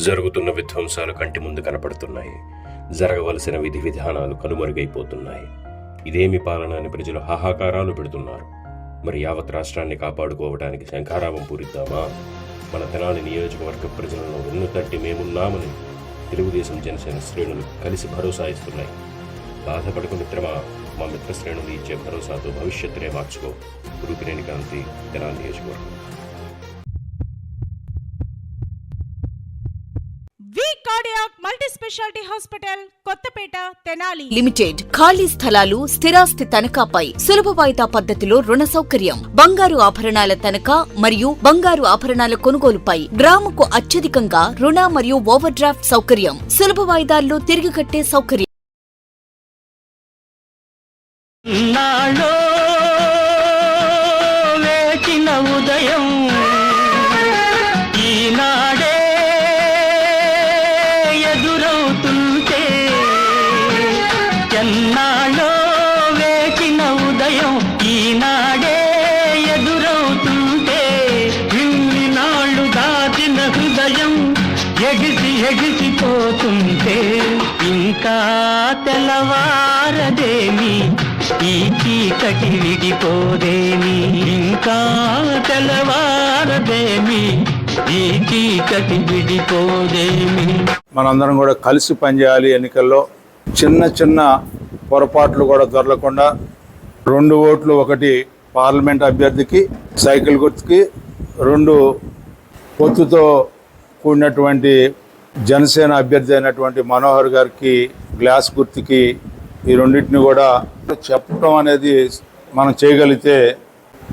జరుగుతున్న విధ్వంసాలు కంటి ముందు కనపడుతున్నాయి. జరగవలసిన విధి విధానాలు కనుమరుగైపోతున్నాయి. ఇదేమి పాలన అని ప్రజలు హాహాకారాలు పెడుతున్నారు. మరి యావత్ రాష్ట్రాన్ని కాపాడుకోవడానికి శంఖారావం పూరిద్దామా? మన తెనాలి నియోజకవర్గ ప్రజలను వెన్ను తట్టి మేమున్నామని తెలుగుదేశం జనసేన శ్రేణులు కలిసి భరోసా ఇస్తున్నాయి. బాధపడకు మిత్రమా మా మిత్ర శ్రేణులు ఇచ్చే భరోసాతో భవిష్యత్తునే మార్చుకో. గురుపిరేణి కాంతి తెనాలి నియోజకవర్గం. Cardiac multi speciality hospital Kothapeta Tenali. Limited ఖాళీ స్థలాలు స్థిరాస్తి తనఖాపై సులభ వాయిదా పద్ధతిలో రుణ సౌకర్యం. బంగారు ఆభరణాల తనఖా మరియు బంగారు ఆభరణాల కొనుగోలుపై గ్రాముకు అత్యధికంగా రుణ మరియు ఓవర్ డ్రాఫ్ట్ సౌకర్యం. సులభ వాయిదాల్లో తిరిగి కట్టే సౌకర్యం. తెల్లవారదేమి ఈ చీకటి విడిపోదేమి? ఇంకా తెల్లవారదేమి? ఈ చీకటి విడిపోదేమి? మనందరం కూడా కలిసి పనిచేయాలి ఎన్నికల్లో. చిన్న చిన్న పొరపాట్లు కూడా దొరలకుండా రెండు ఓట్లు ఒకటి పార్లమెంట్ అభ్యర్థికి సైకిల్ గుర్తుకి రెండు పొత్తుతో కూడినటువంటి జనసేన అభ్యర్థి అయినటువంటి మనోహర్ గారికి గ్లాస్ గుర్తుకి ఈ రెండింటిని కూడా చెప్పడం అనేది మనం చేయగలిగితే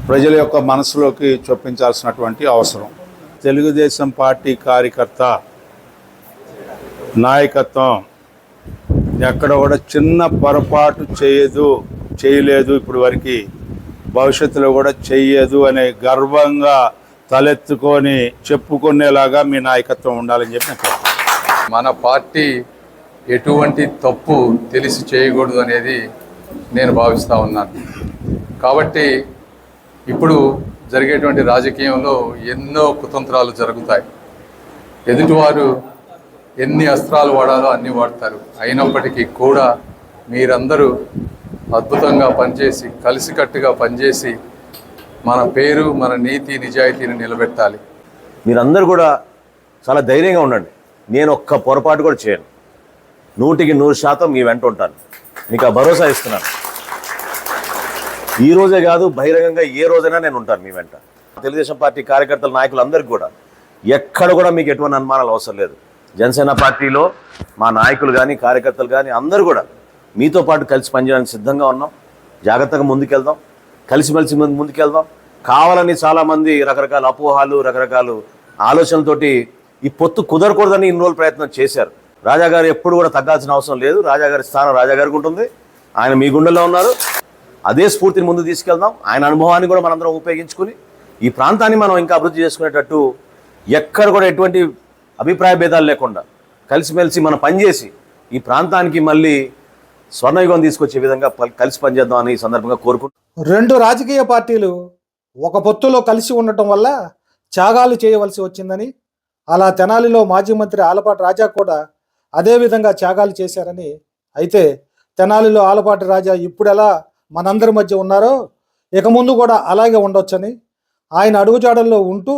ప్రజల యొక్క మనసులోకి చొప్పించాల్సినటువంటి అవసరం. తెలుగుదేశం పార్టీ కార్యకర్త నాయకత్వం ఎక్కడ కూడా చిన్న పొరపాటు చేయదు చేయలేదు ఇప్పుడు వరకు. భవిష్యత్తులో కూడా చేయదు అనే గర్వంగా తలెత్తుకొని చెప్పుకునేలాగా మీ నాయకత్వం ఉండాలని చెప్పి నాకు మన పార్టీ ఎటువంటి తప్పు తెలిసి చేయకూడదు అనేది నేను భావిస్తూ ఉన్నాను. కాబట్టి ఇప్పుడు జరిగేటువంటి రాజకీయంలో ఎన్నో కుతంత్రాలు జరుగుతాయి. ఎదుటివారు ఎన్ని అస్త్రాలు వాడాలో అన్ని వాడతారు. అయినప్పటికీ కూడా మీరందరూ అద్భుతంగా పనిచేసి కలిసికట్టుగా పనిచేసి మన పేరు మన నీతి నిజాయితీని నిలబెట్టాలి. మీరందరూ కూడా చాలా ధైర్యంగా ఉండండి. నేను ఒక్క పొరపాటు కూడా చేయను. నూటికి నూరు శాతం మీ వెంట ఉంటాను. మీకు ఆ భరోసా ఇస్తున్నాను. ఈ రోజే కాదు బహిరంగంగా ఏ రోజైనా నేను ఉంటాను మీ వెంట. తెలుగుదేశం పార్టీ కార్యకర్తల నాయకులు అందరికీ కూడా ఎక్కడ కూడా మీకు ఎటువంటి అనుమానాలు అవసరం లేదు. జనసేన పార్టీలో మా నాయకులు కానీ కార్యకర్తలు కానీ అందరూ కూడా మీతో పాటు కలిసి పనిచేయడానికి సిద్ధంగా ఉన్నాం. జాగ్రత్తగా ముందుకెళ్దాం. కలిసిమెలిసి ముందు ముందుకెళ్దాం. కావాలని చాలామంది రకరకాల అపోహాలు రకరకాల ఆలోచనలతోటి ఈ పొత్తు కుదరకూడదని ఇన్ని రోజులు ప్రయత్నం చేశారు. రాజాగారు ఎప్పుడు కూడా తగ్గాల్సిన అవసరం లేదు. రాజాగారి స్థానం రాజాగారికి ఉంటుంది. ఆయన మీ గుండెల్లో ఉన్నారు. అదే స్ఫూర్తిని ముందు తీసుకెళ్దాం. ఆయన అనుభవాన్ని కూడా మనందరం ఉపయోగించుకుని ఈ ప్రాంతాన్ని మనం ఇంకా అభివృద్ధి చేసుకునేటట్టు ఎక్కడ కూడా ఎటువంటి అభిప్రాయ భేదాలు లేకుండా కలిసిమెలిసి మనం పనిచేసి ఈ ప్రాంతానికి మళ్ళీ స్వర్ణయుగం తీసుకొచ్చే విధంగా కలిసి పనిచేద్దాం అని ఈ సందర్భంగా కోరుకుంటున్నాం. రెండు రాజకీయ పార్టీలు ఒక పొత్తులో కలిసి ఉండటం వల్ల త్యాగాలు చేయవలసి వచ్చిందని అలా తెనాలిలో మాజీ మంత్రి ఆలపాటి రాజా కూడా అదేవిధంగా త్యాగాలు చేశారని అయితే తెనాలిలో ఆలపాటి రాజా ఇప్పుడెలా మనందరి మధ్య ఉన్నారో ఇక ముందు కూడా అలాగే ఉండొచ్చని ఆయన అడుగుజాడల్లో ఉంటూ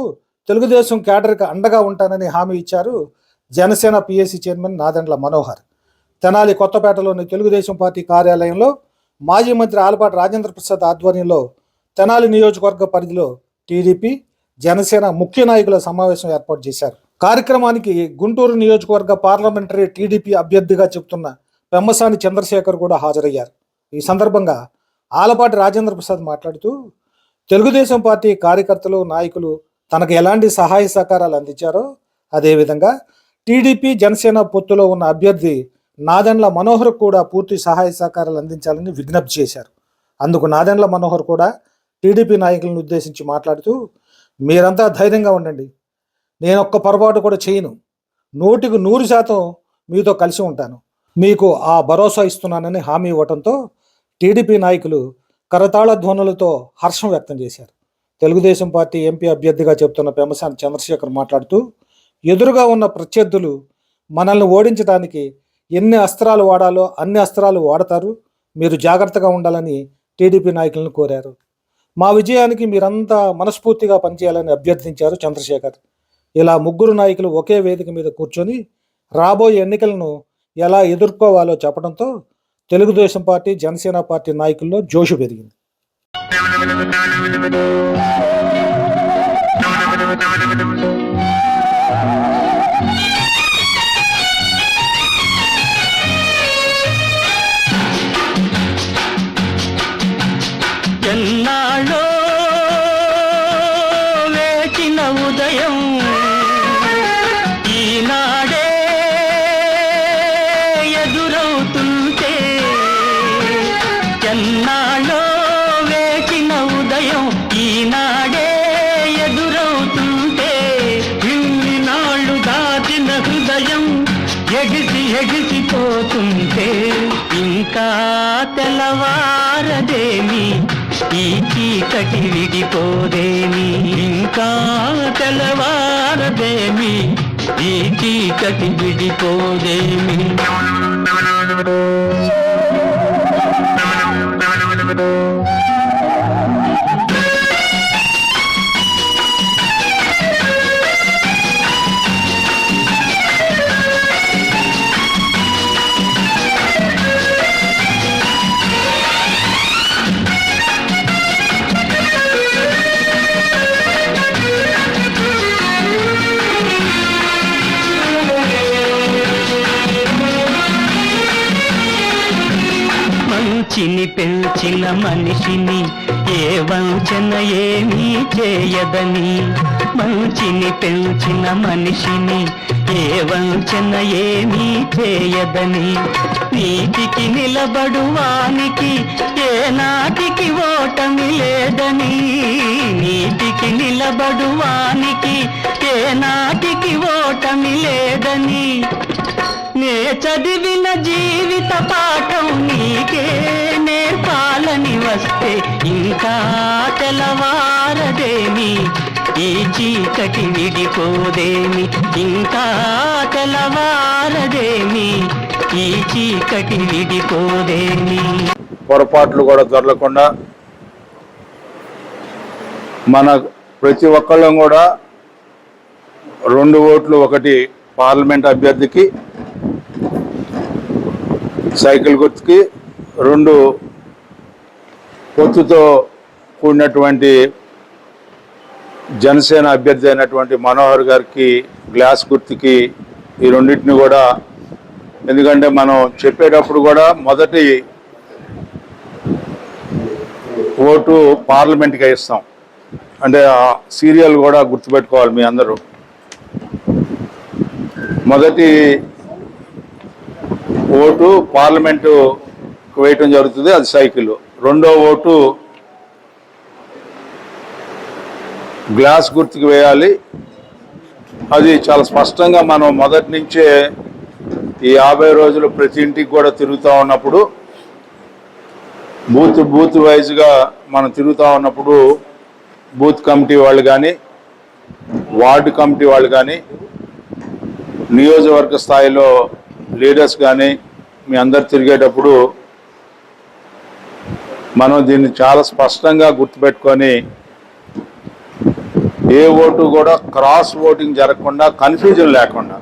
తెలుగుదేశం కేడర్కి అండగా ఉంటానని హామీ ఇచ్చారు జనసేన పిఎస్సి చైర్మన్ నాదెండ్ల మనోహర్. తెనాలి కొత్తపేటలోని తెలుగుదేశం పార్టీ కార్యాలయంలో మాజీ మంత్రి ఆలపాటి రాజేంద్ర ప్రసాద్ ఆధ్వర్యంలో తెనాలి నియోజకవర్గ పరిధిలో టీడీపీ జనసేన ముఖ్య నాయకుల సమావేశం ఏర్పాటు చేశారు. కార్యక్రమానికి గుంటూరు నియోజకవర్గ పార్లమెంటరీ టీడీపీ అభ్యర్థిగా చెబుతున్న పెమ్మసాని చంద్రశేఖర్ కూడా హాజరయ్యారు. ఈ సందర్భంగా ఆలపాటి రాజేంద్ర ప్రసాద్ మాట్లాడుతూ తెలుగుదేశం పార్టీ కార్యకర్తలు నాయకులు తనకు ఎలాంటి సహాయ సహకారాలు అందించారో అదేవిధంగా టీడీపీ జనసేన పొత్తులో ఉన్న అభ్యర్థి నాదెండ్ల మనోహర్ కూడా పూర్తి సహాయ సహకారాలు అందించాలని విజ్ఞప్తి చేశారు. అందుకు నాదెండ్ల మనోహర్ కూడా టీడీపీ నాయకులను ఉద్దేశించి మాట్లాడుతూ మీరంతా ధైర్యంగా ఉండండి. నేను ఒక్క పొరపాటు కూడా చేయను. నూటికి నూరు శాతం మీతో కలిసి ఉంటాను. మీకు ఆ భరోసా ఇస్తున్నానని హామీ ఇవ్వడంతో టీడీపీ నాయకులు కరతాళ ధ్వనులతో హర్షం వ్యక్తం చేశారు. తెలుగుదేశం పార్టీ ఎంపీ అభ్యర్థిగా చెబుతున్న పెమసాని చంద్రశేఖర్ మాట్లాడుతూ ఎదురుగా ఉన్న ప్రత్యర్థులు మనల్ని ఓడించడానికి ఎన్ని అస్త్రాలు వాడాలో అన్ని అస్త్రాలు వాడతారు. మీరు జాగ్రత్తగా ఉండాలని టీడీపీ నాయకులను కోరారు. మా విజయానికి మీరంతా మనస్ఫూర్తిగా పనిచేయాలని అభ్యర్థించారు చంద్రశేఖర్. ఇలా ముగ్గురు నాయకులు ఒకే వేదిక మీద కూర్చొని రాబోయే ఎన్నికలను ఎలా ఎదుర్కోవాలో చెప్పడంతో తెలుగుదేశం పార్టీ జనసేన పార్టీ నాయకుల్లో జోషు పెరిగింది. ఎన్నాళ్ళో ఎగిసి ఎగిసిపోతుంటే ఇంకా తెల్లవారదేమి? ఈ చీకటి విడిపోదేమి? ఇంకా తెల్లవారదేమి? ఈ చీకటి విడిపోదేమి? Thank you. మనిషిని ఏ వంచన ఏమీ చేయదని. మంచిని పెంచిన మనిషిని ఏ వంచన ఏమీ చేయదని. నీటికి నిలబడువానికి ఏ నాటికి ఓటమి లేదని. నీటికి నిలబడువానికి ఏ నాటికి ఓటమి లేదని. నే చదివిన జీవిత పాఠం వస్తే ఇంకా తెలవారదేమి ఈ చీకటి విడిపోదేమి? ఇంకా తెలవారదేమి ఈ చీకటి విడిపోదేమి? పొరపాట్లు కూడా దొరలకుండా మన ప్రతి ఒక్కళ్ళం కూడా రెండు ఓట్లు ఒకటి పార్లమెంట్ అభ్యర్థికి సైకిల్ గుర్తుకి రెండు పొత్తుతో కూడినటువంటి జనసేన అభ్యర్థి అయినటువంటి మనోహర్ గారికి గ్లాస్ గుర్తుకి ఈ రెండింటిని కూడా ఎందుకంటే మనం చెప్పేటప్పుడు కూడా మొదటి ఓటు పార్లమెంట్కి ఇస్తాం. అంటే ఆ సీరియల్ కూడా గుర్తుపెట్టుకోవాలి మీ అందరూ. మొదటి ఓటు పార్లమెంటు వేయటం జరుగుతుంది అది సైకిల్. రెండో ఓటు గ్లాస్ గుర్తుకు వేయాలి. అది చాలా స్పష్టంగా మనం మొదటి నుంచే ఈ యాభై రోజులు ప్రతి ఇంటికి కూడా తిరుగుతూ ఉన్నప్పుడు బూత్ బూత్ వైజ్గా మనం తిరుగుతూ ఉన్నప్పుడు బూత్ కమిటీ వాళ్ళు కానీ వార్డు కమిటీ వాళ్ళు కానీ నియోజకవర్గ స్థాయిలో లీడర్స్ కానీ మీ అందరు తిరిగేటప్పుడు మనం దీన్ని చాలా స్పష్టంగా గుర్తుపెట్టుకొని ఏ ఓటు కూడా క్రాస్ ఓటింగ్ జరగకుండా కన్ఫ్యూజన్ లేకుండా.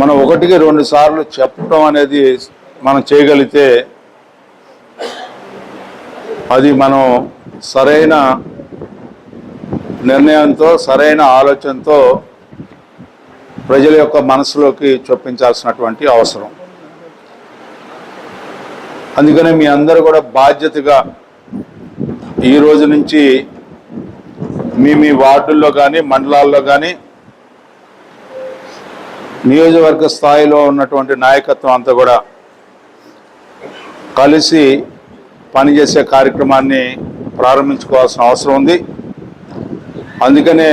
మనం ఒకటికి రెండు సార్లు చెప్పడం అనేది మనం చేయగలిగితే అది మనం సరైన నిర్ణయంతో సరైన ఆలోచనతో ప్రజల యొక్క మనసులోకి చొప్పించాల్సినటువంటి అవసరం. అందుకనే మీ అందరూ కూడా బాధ్యతగా ఈ రోజు నుంచి మీ మీ వార్డుల్లో కానీ మండలాల్లో కానీ నియోజకవర్గ స్థాయిలో ఉన్నటువంటి నాయకత్వం అంతా కూడా కలిసి పనిచేసే కార్యక్రమాన్ని ప్రారంభించుకోవాల్సిన అవసరం ఉంది. అందుకనే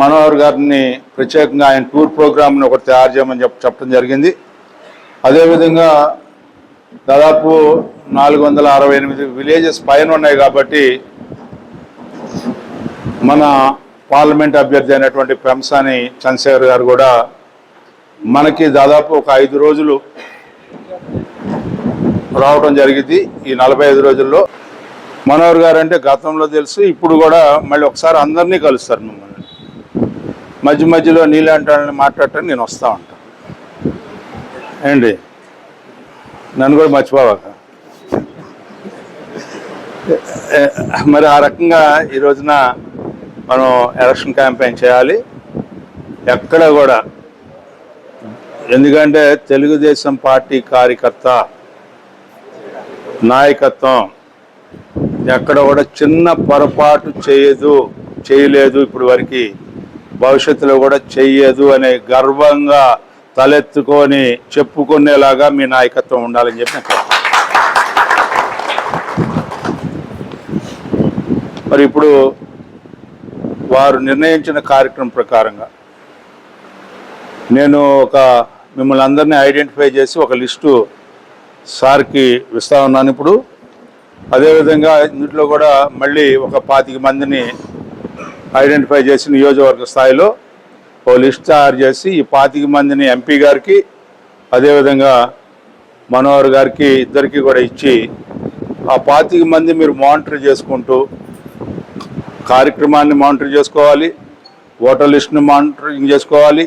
మనోహర్ గారిని ప్రత్యేకంగా ఆయన టూర్ ప్రోగ్రామ్ని ఒకటి తయారు చేయమని చెప్ప చెప్పడం జరిగింది. అదేవిధంగా దాదాపు నాలుగు వందల అరవై ఎనిమిది విలేజెస్ పైన ఉన్నాయి కాబట్టి మన పార్లమెంట్ అభ్యర్థి అయినటువంటి పెంసాని చంద్రశేఖర్ గారు కూడా మనకి దాదాపు ఒక ఐదు రోజులు రావడం జరిగింది. ఈ నలభై ఐదు రోజుల్లో మనోహర్ గారు అంటే గతంలో తెలుసు ఇప్పుడు కూడా మళ్ళీ ఒకసారి అందరినీ కలుస్తారు మిమ్మల్ని. మధ్య మధ్యలో నీళ్ళంటానని మాట్లాడటానికి నేను వస్తూ ఉంటాను ఏంటి? నన్ను కూడా మర్చిపోవాక మరి ఆ రకంగా ఈ రోజున మనం ఎలక్షన్ క్యాంపెయిన్ చేయాలి. ఎక్కడ కూడా. ఎందుకంటే తెలుగుదేశం పార్టీ కార్యకర్త నాయకత్వం ఎక్కడ కూడా చిన్న పొరపాటు చేయదు చేయలేదు ఇప్పుడు వరకు. భవిష్యత్తులో కూడా చెయ్యదు అనే గర్వంగా తలెత్తుకొని చెప్పుకునేలాగా మీ నాయకత్వం ఉండాలని చెప్పి మరి ఇప్పుడు వారు నిర్ణయించిన కార్యక్రమం ప్రకారంగా నేను ఒక మిమ్మల్ని అందరినీ ఐడెంటిఫై చేసి ఒక లిస్టు సార్కి ఇస్తా ఉన్నాను ఇప్పుడు. అదేవిధంగా ఇంట్లో కూడా మళ్ళీ ఒక పాతిక మందిని ఐడెంటిఫై చేసి నియోజకవర్గ స్థాయిలో ఓ లిస్ట్ తయారు చేసి ఈ పాతిక మందిని ఎంపీ గారికి అదేవిధంగా మనోహర్ గారికి ఇద్దరికి కూడా ఇచ్చి ఆ పాతిక మంది మీరు మానిటర్ చేసుకుంటూ కార్యక్రమాన్ని మానిటర్ చేసుకోవాలి ఓటర్ లిస్ట్ని మానిటరింగ్ చేసుకోవాలి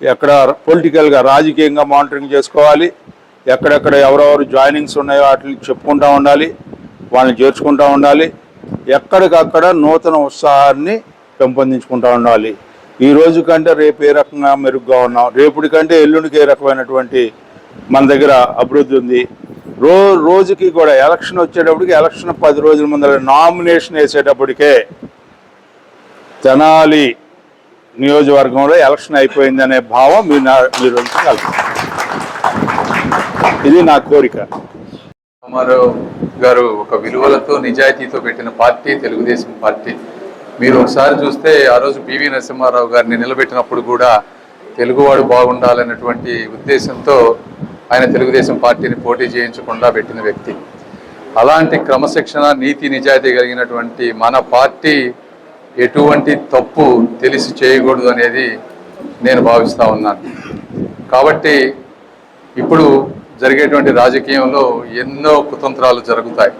ఎక్కడ పొలిటికల్గా రాజకీయంగా మానిటరింగ్ చేసుకోవాలి ఎక్కడెక్కడ ఎవరెవరు జాయినింగ్స్ ఉన్నాయో వాటిని చెప్పుకుంటూ ఉండాలి వాళ్ళని చేర్చుకుంటూ ఉండాలి ఎక్కడికక్కడ నూతన ఉత్సాహాన్ని పెంపొందించుకుంటూ ఉండాలి. ఈ రోజు కంటే రేపు ఏ రకంగా మెరుగ్గా ఉన్నాం? రేపుడి కంటే ఎల్లుండికి ఏ రకమైనటువంటి మన దగ్గర అభివృద్ధి ఉంది? రో రోజుకి కూడా ఎలక్షన్ వచ్చేటప్పటికి ఎలక్షన్ పది రోజుల ముందర నామినేషన్ వేసేటప్పటికే తెనాలి నియోజకవర్గంలో ఎలక్షన్ అయిపోయిందనే భావం మీరు నా- మీరు ఇది నా కోరిక. రామారావు గారు ఒక విలువలతో నిజాయితీతో పెట్టిన పార్టీ తెలుగుదేశం పార్టీ. మీరు ఒకసారి చూస్తే ఆ రోజు పివి నరసింహారావు గారిని నిలబెట్టినప్పుడు కూడా తెలుగువాడు బాగుండాలన్నటువంటి ఉద్దేశంతో ఆయన తెలుగుదేశం పార్టీని పోటీ చేయించకుండా పెట్టిన వ్యక్తి. అలాంటి క్రమశిక్షణ నీతి నిజాయితీ కలిగినటువంటి మన పార్టీ ఎటువంటి తప్పు తెలిసి చేయకూడదు అనేది నేను భావిస్తా ఉన్నాను. కాబట్టి ఇప్పుడు జరిగేటువంటి రాజకీయంలో ఎన్నో కుతంత్రాలు జరుగుతాయి.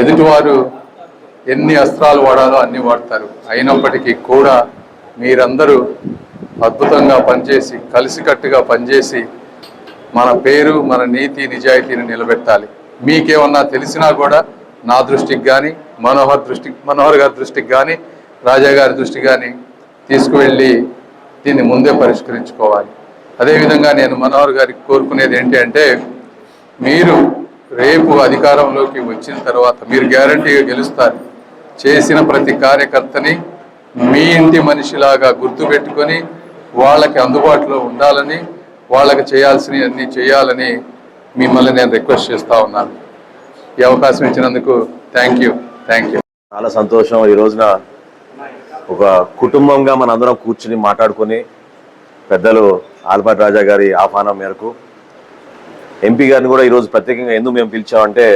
ఎదుటివారు ఎన్ని అస్త్రాలు వాడాలో అన్ని వాడతారు. అయినప్పటికీ కూడా మీరందరూ అద్భుతంగా పనిచేసి కలిసికట్టుగా పనిచేసి మన పేరు మన నీతి నిజాయితీని నిలబెట్టాలి. మీకేమన్నా తెలిసినా కూడా నా దృష్టికి కానీ మనోహర్ దృష్టి మనోహర్ గారి దృష్టికి కానీ రాజా గారి దృష్టికి కానీ తీసుకువెళ్ళి దీన్ని ముందే పరిష్కరించుకోవాలి. అదేవిధంగా నేను మనోహర్ గారికి కోరుకునేది ఏంటి అంటే మీరు రేపు అధికారంలోకి వచ్చిన తర్వాత మీరు గ్యారంటీగా గెలుస్తారు. చేసిన ప్రతి కార్యకర్తని మీ ఇంటి మనిషిలాగా గుర్తుపెట్టుకొని వాళ్ళకి అందుబాటులో ఉండాలని వాళ్ళకి చేయాల్సినవి అన్నీ చేయాలని మిమ్మల్ని నేను రిక్వెస్ట్ చేస్తా ఉన్నాను. ఈ అవకాశం ఇచ్చినందుకు థ్యాంక్ యూ థ్యాంక్ యూ. చాలా సంతోషం. ఈ రోజున ఒక కుటుంబంగా మనందరం కూర్చుని మాట్లాడుకొని పెద్దలు ఆల్పాటి రాజా గారి ఆహ్వానం మేరకు ఎంపీ గారిని కూడా ఈరోజు ప్రత్యేకంగా ఎందుకు మేము పిలిచామంటే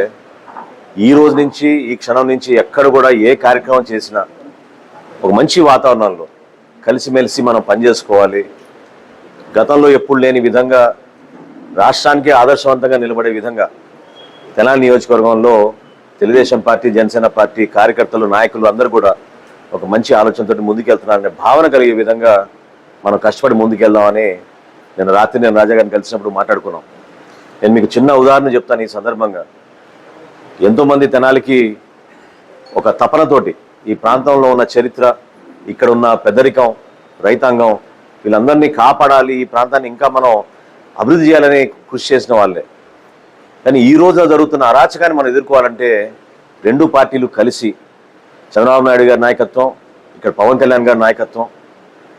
ఈ రోజు నుంచి ఈ క్షణం నుంచి ఎక్కడ కూడా ఏ కార్యక్రమం చేసినా ఒక మంచి వాతావరణంలో కలిసిమెలిసి మనం పనిచేసుకోవాలి. గతంలో ఎప్పుడు లేని విధంగా రాష్ట్రానికి ఆదర్శవంతంగా నిలబడే విధంగా తెలంగాణ నియోజకవర్గంలో తెలుగుదేశం పార్టీ జనసేన పార్టీ కార్యకర్తలు నాయకులు అందరూ కూడా ఒక మంచి ఆలోచనతో ముందుకెళ్తున్నారనే భావన కలిగే విధంగా మనం కష్టపడి ముందుకెళ్దామని నేను రాత్రి నేను రాజా గారిని కలిసినప్పుడు మాట్లాడుకున్నాం. నేను మీకు చిన్న ఉదాహరణ చెప్తాను ఈ సందర్భంగా. ఎంతోమంది తెనాలికి ఒక తపనతోటి ఈ ప్రాంతంలో ఉన్న చరిత్ర ఇక్కడ ఉన్న పెద్దరికం రైతాంగం వీళ్ళందరినీ కాపాడాలి ఈ ప్రాంతాన్ని ఇంకా మనం అభివృద్ధి చేయాలని కృషి చేసిన వాళ్ళే. కానీ ఈ రోజున జరుగుతున్న అరాచకాన్ని మనం ఎదుర్కోవాలంటే రెండు పార్టీలు కలిసి చంద్రబాబు నాయుడు గారి నాయకత్వం ఇక్కడ పవన్ కళ్యాణ్ గారి నాయకత్వం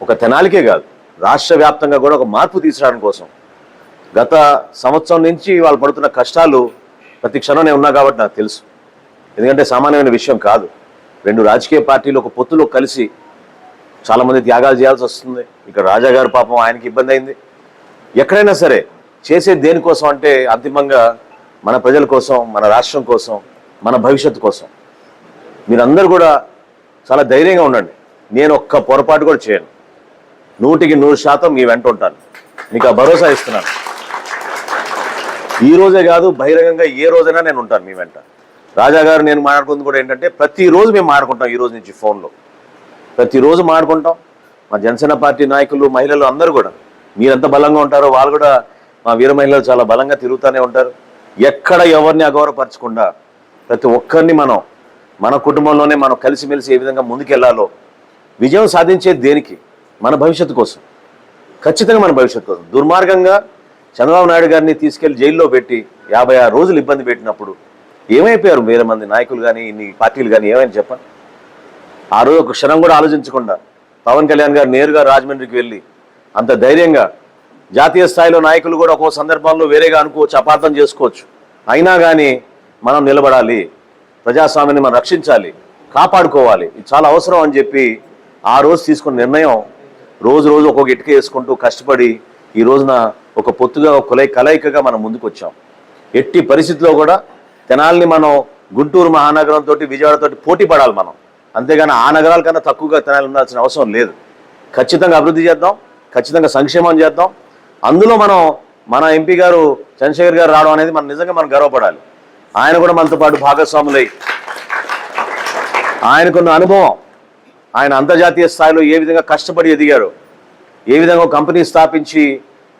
ఒక తెనాలికే కాదు రాష్ట్ర వ్యాప్తంగా కూడా ఒక మార్పు తీసుకురావడం కోసం. గత సంవత్సరం నుంచి వాళ్ళు పడుతున్న కష్టాలు ప్రతి క్షణం నేను ఉన్నా కాబట్టి నాకు తెలుసు. ఎందుకంటే సామాన్యమైన విషయం కాదు. రెండు రాజకీయ పార్టీలు ఒక పొత్తులో కలిసి చాలామంది త్యాగాలు చేయాల్సి వస్తుంది. ఇక్కడ రాజా గారు పాపం ఆయనకి ఇబ్బంది అయింది. ఎక్కడైనా సరే చేసే దేనికోసం అంటే అంతిమంగా మన ప్రజల కోసం మన రాష్ట్రం కోసం మన భవిష్యత్తు కోసం. మీరందరూ కూడా చాలా ధైర్యంగా ఉండండి. నేను ఒక్క పొరపాటు కూడా చేయను. నూటికి నూరు శాతం మీ వెంట ఉంటాను. మీకు ఆ భరోసా ఇస్తున్నాను. ఈ రోజే కాదు బహిరంగంగా ఏ రోజైనా నేను ఉంటాను మీ వెంట. రాజా గారు నేను మాట్లాడుకుంది కూడా ఏంటంటే ప్రతిరోజు మేము మాట్లాడుకుంటాం ఈ రోజు నుంచి ఫోన్లో. ప్రతిరోజు మాట్లాడుకుంటాం. మా జనసేన పార్టీ నాయకులు మహిళలు అందరూ కూడా. మీరంత బలంగా ఉంటారో వాళ్ళు కూడా మా వీర మహిళలు చాలా బలంగా తిరుగుతూనే ఉంటారు. ఎక్కడ ఎవరిని అగౌరవపరచకుండా ప్రతి ఒక్కరిని మనం మన కుటుంబంలోనే మనం కలిసిమెలిసి ఏ విధంగా ముందుకెళ్ళాలో విజయం సాధించేది దేనికి? మన భవిష్యత్తు కోసం. ఖచ్చితంగా మన భవిష్యత్తు కోసం. దుర్మార్గంగా చంద్రబాబు నాయుడు గారిని తీసుకెళ్ళి జైల్లో పెట్టి యాభై ఆరు రోజులు ఇబ్బంది పెట్టినప్పుడు ఏమైపోయారు వేరే మంది నాయకులు కానీ ఇన్ని పార్టీలు కానీ ఏమైనా చెప్పండి. ఆ రోజు ఒక క్షణం కూడా ఆలోచించకుండా పవన్ కళ్యాణ్ గారు నేరుగా రాజమండ్రికి వెళ్ళి అంత ధైర్యంగా జాతీయ స్థాయిలో నాయకులు కూడా ఒక్కో సందర్భంలో వేరేగా అనుకోవచ్చు అపార్థం చేసుకోవచ్చు. అయినా కానీ మనం నిలబడాలి. ప్రజాస్వామ్యాన్ని మనం రక్షించాలి. కాపాడుకోవాలి. ఇది చాలా అవసరం అని చెప్పి ఆ రోజు తీసుకున్న నిర్ణయం రోజు రోజు ఒక్కొక్క ఇటుక వేసుకుంటూ కష్టపడి ఈ రోజున ఒక పొత్తుగా ఒక కులై కలయికగా మనం ముందుకు వచ్చాం ఎట్టి పరిస్థితిలో కూడా తెనాల్ని మనం గుంటూరు మహానగరంతో విజయవాడతో పోటీ పడాలి మనం. అంతేగాని ఆ నగరాల కన్నా తక్కువగా తెనాలి ఉండాల్సిన అవసరం లేదు. ఖచ్చితంగా అభివృద్ధి చేద్దాం ఖచ్చితంగా సంక్షేమం చేద్దాం. అందులో మనం మన ఎంపీ గారు చంద్రశేఖర్ గారు రావడం అనేది మనం నిజంగా మనం గర్వపడాలి. ఆయన కూడా మనతో పాటు భాగస్వాములై. ఆయనకున్న అనుభవం ఆయన అంతర్జాతీయ స్థాయిలో ఏ విధంగా కష్టపడి ఎదిగారు ఏ విధంగా కంపెనీ స్థాపించి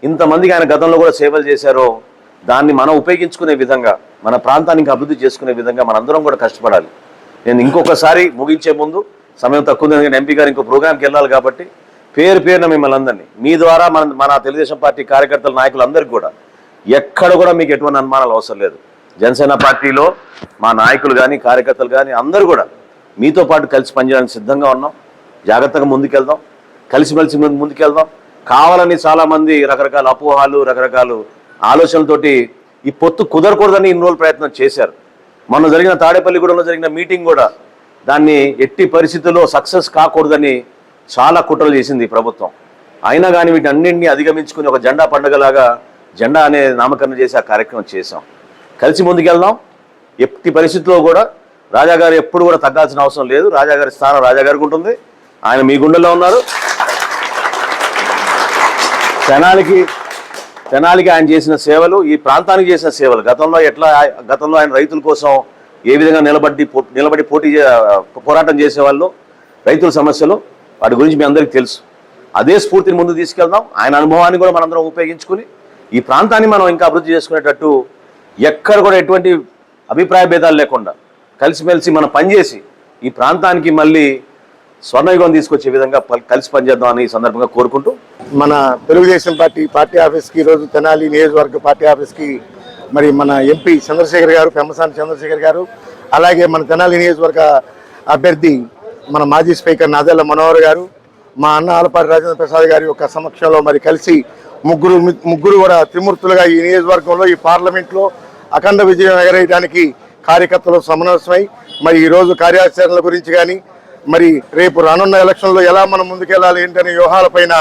ఇంతమందికి ఆయన గతంలో కూడా సేవలు చేశారో దాన్ని మనం ఉపయోగించుకునే విధంగా మన ప్రాంతానికి అభివృద్ధి చేసుకునే విధంగా మనందరం కూడా కష్టపడాలి. నేను ఇంకొకసారి ముగించే ముందు సమయం తక్కువ ఉంది ఎందుకంటే ఎంపీ గారు ఇంకో ప్రోగ్రామ్కి వెళ్ళాలి కాబట్టి పేరు పేరున మిమ్మల్ని అందరినీ మీ ద్వారా మన మన తెలుగుదేశం పార్టీ కార్యకర్తల నాయకులందరికీ కూడా ఎక్కడ కూడా మీకు ఎటువంటి అనుమానాలు అవసరం లేదు. జనసేన పార్టీలో మా నాయకులు కానీ కార్యకర్తలు కానీ అందరూ కూడా మీతో పాటు కలిసి పనిచేయడానికి సిద్ధంగా ఉన్నాం. జాగ్రత్తగా ముందుకెళ్దాం. కలిసిమెలిసి ముందు- ముందుకెళ్దాం. కావాలని చాలామంది రకరకాల అపోహాలు రకరకాల ఆలోచనలతోటి ఈ పొత్తు కుదరకూడదని ఇన్ని రోజులు ప్రయత్నం చేశారు. మొన్న జరిగిన తాడేపల్లిగూడెంలో జరిగిన మీటింగ్ కూడా దాన్ని ఎట్టి పరిస్థితుల్లో సక్సెస్ కాకూడదని చాలా కుట్రలు చేసింది ప్రభుత్వం. అయినా కానీ వీటన్నింటినీ అధిగమించుకుని ఒక జెండా పండుగలాగా జెండా అనే నామకరణం చేసి ఆ కార్యక్రమం చేశాం. కలిసి ముందుకెళ్దాం. ఎట్టి పరిస్థితుల్లో కూడా రాజాగారు ఎప్పుడు కూడా తగ్గాల్సిన అవసరం లేదు. రాజాగారి స్థానం రాజాగారికి ఉంటుంది. ఆయన మీ గుండెల్లో ఉన్నారు. తెనాలికి తెనాలికి ఆయన చేసిన సేవలు ఈ ప్రాంతానికి చేసిన సేవలు గతంలో ఎట్లా ఆయ- గతంలో ఆయన రైతుల కోసం ఏ విధంగా నిలబడి పో- నిలబడి పోటీ పోరాటం చేసేవాళ్ళు రైతుల సమస్యలు వాటి గురించి మీ అందరికీ తెలుసు. అదే స్ఫూర్తిని ముందు తీసుకెళ్దాం. ఆయన అనుభవాన్ని కూడా మనందరం ఉపయోగించుకుని ఈ ప్రాంతాన్ని మనం ఇంకా అభివృద్ధి చేసుకునేటట్టు ఎక్కడ కూడా ఎటువంటి అభిప్రాయ భేదాలు లేకుండా కలిసిమెలిసి మనం పనిచేసి ఈ ప్రాంతానికి మళ్ళీ స్వర్ణయుగం తీసుకొచ్చే విధంగా కలిసి పనిచేద్దాం అని ఈ సందర్భంగా కోరుకుంటూ మన తెలుగుదేశం పార్టీ పార్టీ ఆఫీస్కి ఈరోజు తెనాలి నియోజకవర్గ పార్టీ ఆఫీస్కి మరి మన ఎంపీ చంద్రశేఖర్ గారు పెమ్మసాని చంద్రశేఖర్ గారు అలాగే మన తెనాలి నియోజకవర్గ అభ్యర్థి మన మాజీ స్పీకర్ నాదెల్ల మనోహర్ గారు మా అన్న ఆలపాటి రాజేంద్ర ప్రసాద్ గారి యొక్క సమక్షంలో మరి కలిసి ముగ్గురు ముగ్గురు కూడా త్రిమూర్తులుగా ఈ నియోజకవర్గంలో ఈ పార్లమెంట్లో అఖండ విజయం ఎగరేయడానికి కార్యకర్తలు సమన్వయమై మరి ఈ రోజు కార్యాచరణల గురించి కానీ మరి రేపు రానున్న ఎలక్షన్లో ఎలా మనం ముందుకెళ్ళాలి ఏంటనే వ్యూహాలపైన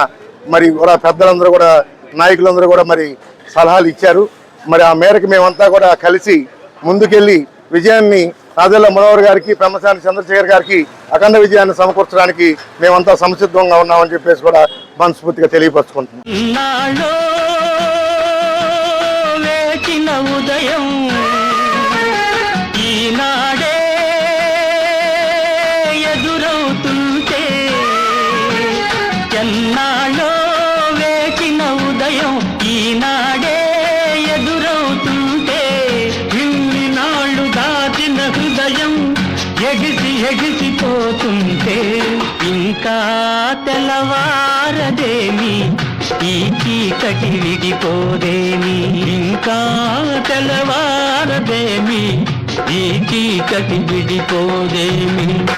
మరి కూడా పెద్దలందరూ కూడా నాయకులందరూ కూడా మరి సలహాలు ఇచ్చారు. మరి ఆ మేరకు మేమంతా కూడా కలిసి ముందుకెళ్ళి విజయాన్ని నాదెల్ల మనోహర్ గారికి పెమ్మసాని చంద్రశేఖర్ గారికి అఖండ విజయాన్ని సమకూర్చడానికి మేమంతా సంసిద్ధంగా ఉన్నామని చెప్పేసి కూడా మనస్ఫూర్తిగా తెలియపరుచుకుంటున్నాం. ఉదయం ఈనాడే ఎదురవుతుంటే ఎన్నాళ్ళో వేచిన ఉదయం ఈనాడే ఎదురవుతుంటే ఇన్ని నాళ్ళు దాచిన హృదయం ఎగిసి ఎగిసిపోతుంటే ఇంకా తెల్లవారదేమి? ఈ చీకటి విడిపోదేమి? ఇంకా తెల్లవారదేమి? ఈ చీకటి విడిపోదేమి?